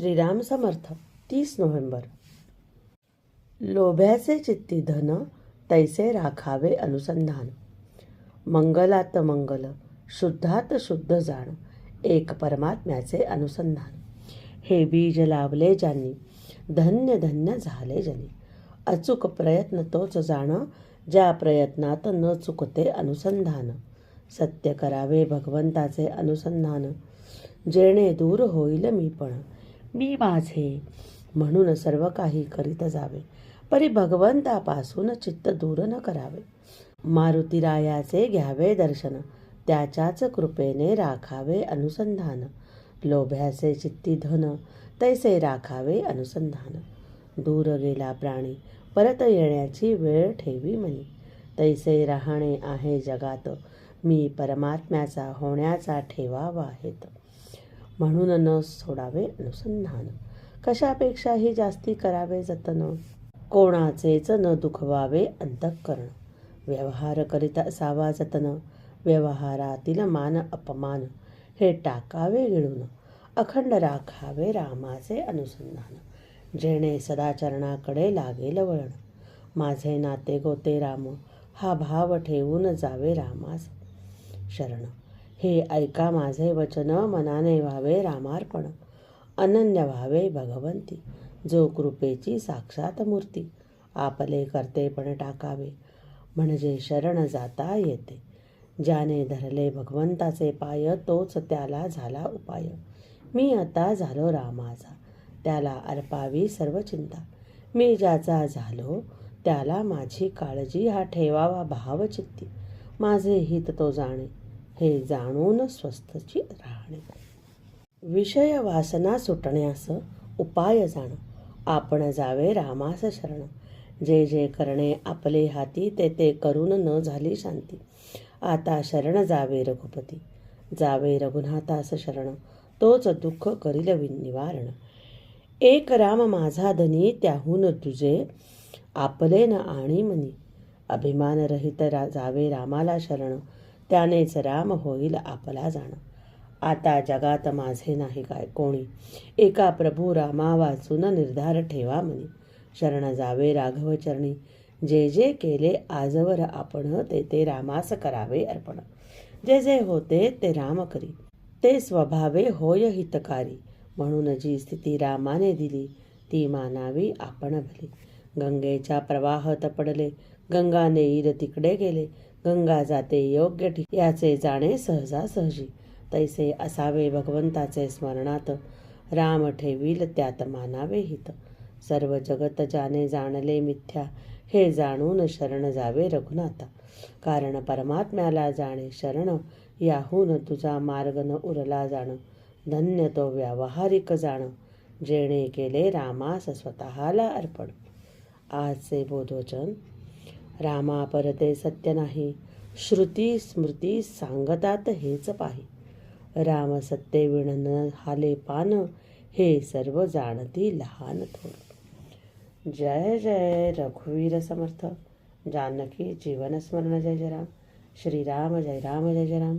श्रीराम समर्थ तीस नोव्हेंबर. लोभ्याचे चित्ती धन तैसे राखावे अनुसंधान. मंगलात मंगल शुद्धात शुद्ध जाण एक परमात्म्याचे अनुसंधान. हे बीज लावले ज्यांनी धन्य धन्य झाले ज्यांनी. अचूक प्रयत्न तोच जाणं ज्या प्रयत्नात न चुकते अनुसंधान. सत्य करावे भगवंताचे अनुसंधान. जेणे दूर होईल मी पण मी माझे म्हणून सर्व काही करीत जावे. परी भगवंतापासून चित्त दूर न करावे. मारुतीरायाचे घ्यावे दर्शन त्याच्याच कृपेने राखावे अनुसंधान. लोभ्याचे चित्ती धन तैसे राखावे अनुसंधान. दूर गेला प्राणी परत येण्याची वेळ ठेवी मनी तैसे राहणे आहे जगात मी परमात्म्याचा होण्याचा ठेवावा आहेत म्हणून न सोडावे अनुसंधान. कशापेक्षाही जास्ती करावे जतन. कोणाचेच न दुखवावे अंतःकरण. व्यवहार करीत असावा जतन. व्यवहारातील मान अपमान. हे टाकावे गिळून. अखंड राखावे रामाचे अनुसंधान. जेणे सदाचरणाकडे लागेल वळण. माझे नाते गोते राम. हा भाव ठेवून जावे रामास शरण. हे ऐका माझे वचन मनाने व्हावे रामार्पण. अनन्य व्हावे भगवंती. जो कृपेची साक्षात मूर्ती आपले कर्तेपण टाकावे. म्हणजे शरण जाता येते. ज्याने धरले भगवंताचे पाय तोच त्याला झाला उपाय. मी आता झालो रामाचा. त्याला अर्पावी सर्व चिंता. मी ज्याचा झालो त्याला माझी काळजी हा ठेवावा भावचित्ती. माझे हित तो जाणे. हे जाणून स्वस्थची राहणे. विषय वासना सुटण्यास उपाय जाण. आपण जावे रामास शरण. जे जे करणे आपले हाती ते ते करून न झाली शांती. आता शरण जावे रघुपती. जावे रघुनाथास शरण. तोच दुःख करील वि- निवारण एक राम माझा धनी त्याहून तुझे आपले न आणि मनी. अभिमान रहित रा जावे रामाला शरण. त्यानेच राम होईल आपला जाण. आता जगात माझे नाही काय कोणी. एका प्रभू रामा वाचून निर्धार ठेवा म्हणे. शरण जावे राघव चरणी. जे जे केले आजवर आपण ते ते रामास करावे अर्पण. जे जे होते ते राम करी. ते स्वभावे होय हितकारी. म्हणून जी स्थिती रामाने दिली ती मानावी आपण भली. गंगेच्या प्रवाहात पडले. गंगा नेईर तिकडे गेले. गंगा जाते योग्य ठिक याचे जाणे सहजासहजी. तैसे असावे भगवंताचे स्मरणात. राम ठेवील त्यात मानावे हित. सर्व जगत जाणे जाणले मिथ्या हे जाणून शरण जावे रघुनाथा. कारण परमात्म्याला जाणे शरण याहून तुझा मार्ग न उरला जाण. धन्य तो व्यावहारिक जाण जेणे केले रामास स्वतःला अर्पण. आजचे बोधवचन रामा परते सत्य नाही. श्रुती स्मृती सांगतात हेच पाही. राम सत्य विणन हाले पान हे सर्व जाणती लहान थोर. जय जय रघुवीर समर्थ. जानकी जीवन स्मरण जय जय राम. श्रीराम जय राम जय जय राम.